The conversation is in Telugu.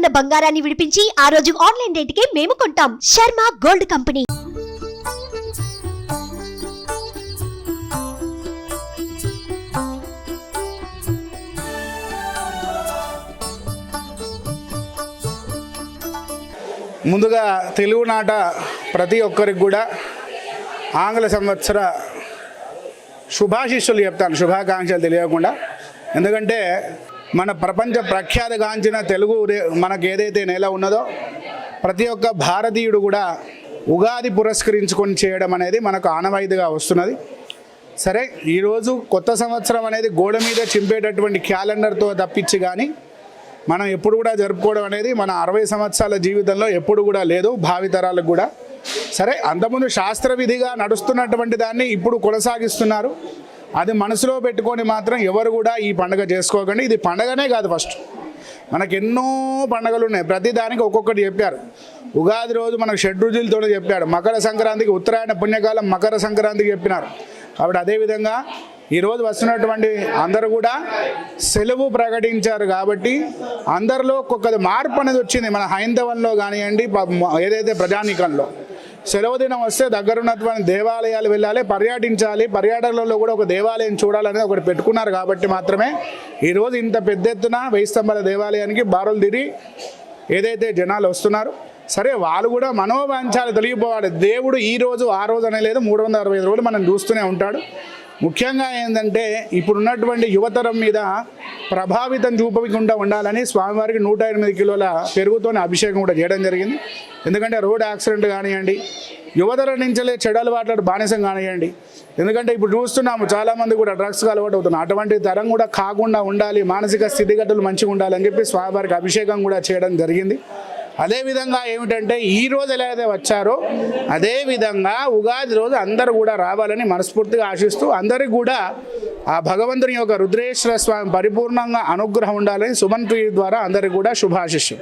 ఉన్న బంగారాన్ని విడిపించి ఆ రోజు ఆన్లైన్ రేటుకే మేము కొంటాం. Sharma gold company. ముందుగా తెలుగునాట ప్రతి ఒక్కరికి కూడా ఆంగ్ల సంవత్సర శుభాశిష్యులు చెప్తాను. శుభాకాంక్షలు తెలియకుండా. ఎందుకంటే మన ప్రపంచ ప్రఖ్యాతగాంచిన తెలుగు మనకు ఏదైతే నెల ఉన్నదో ప్రతి ఒక్క భారతీయుడు కూడా ఉగాది పురస్కరించుకొని చేయడం అనేది మనకు ఆనవాయిదిగా వస్తున్నది. సరే ఈరోజు కొత్త సంవత్సరం అనేది గోడ మీద చింపేటటువంటి క్యాలెండర్తో తప్పించి కానీ మనం ఎప్పుడు కూడా జరుపుకోవడం అనేది మన అరవై సంవత్సరాల జీవితంలో ఎప్పుడు కూడా లేదు భావితరాలకు కూడా. సరే అంతకుముందు శాస్త్ర విధిగా నడుస్తున్నటువంటి దాన్ని ఇప్పుడు కొనసాగిస్తున్నారు. అది మనసులో పెట్టుకొని మాత్రం ఎవరు కూడా ఈ పండుగ చేసుకోకండి. ఇది పండగనే కాదు ఫస్ట్. మనకు ఎన్నో పండుగలు ఉన్నాయి. ప్రతి దానికి ఒక్కొక్కటి చెప్పారు. ఉగాది రోజు మనకు షడ్రుజులతో చెప్పాడు. మకర సంక్రాంతికి ఉత్తరాయణ పుణ్యకాలం మకర సంక్రాంతికి చెప్పినారు. కాబట్టి అదేవిధంగా ఈరోజు వస్తున్నటువంటి అందరూ కూడా సెలవు ప్రకటించారు కాబట్టి అందరిలో ఒక్కొక్కది మార్పు అనేది వచ్చింది. మన హైందవంలో కానివ్వండి ఏదైతే ప్రజానీకంలో సెలవు దినం వస్తే దగ్గరున్నటువంటి దేవాలయాలు వెళ్ళాలి పర్యటించాలి. పర్యాటకులలో కూడా ఒక దేవాలయం చూడాలనేది ఒకటి పెట్టుకున్నారు కాబట్టి మాత్రమే ఈరోజు ఇంత పెద్ద ఎత్తున వెయ్యి స్తంభాల దేవాలయానికి బారులు తిరిగి ఏదైతే జనాలు వస్తున్నారు సరే వాళ్ళు కూడా మనోవాంఛాలు తొలగిపోవాలి. దేవుడు ఈ రోజు ఆ రోజు అనే లేదు మూడు వందల అరవై రోజులు మనం చూస్తూనే ఉంటాడు. ముఖ్యంగా ఏంటంటే ఇప్పుడున్నటువంటి యువతరం మీద ప్రభావితం చూపకుండా ఉండాలని స్వామివారికి నూట ఎనిమిది కిలోల పెరుగుతోనే అభిషేకం కూడా చేయడం జరిగింది. ఎందుకంటే రోడ్ యాక్సిడెంట్ కానివ్వండి యువతరం నుంచే చెడు అలవాట్ల బానిసం కానివ్వండి ఎందుకంటే ఇప్పుడు చూస్తున్నాము చాలామంది కూడా డ్రగ్స్కి అలవాటు అవుతున్నారు. అటువంటి తరం కూడా కాకుండా ఉండాలి మానసిక స్థితిగతులు మంచిగా ఉండాలని చెప్పి స్వామివారికి అభిషేకం కూడా చేయడం జరిగింది. అదేవిధంగా ఏమిటంటే ఈ రోజు ఎలా అయితే వచ్చారో అదేవిధంగా ఉగాది రోజు అందరూ కూడా రావాలని మనస్ఫూర్తిగా ఆశిస్తూ అందరికీ కూడా ఆ భగవంతుని యొక్క రుద్రేశ్వర స్వామి పరిపూర్ణంగా అనుగ్రహం ఉండాలని సుమన్ టీవీ ద్వారా అందరికీ కూడా శుభాశిష్యం.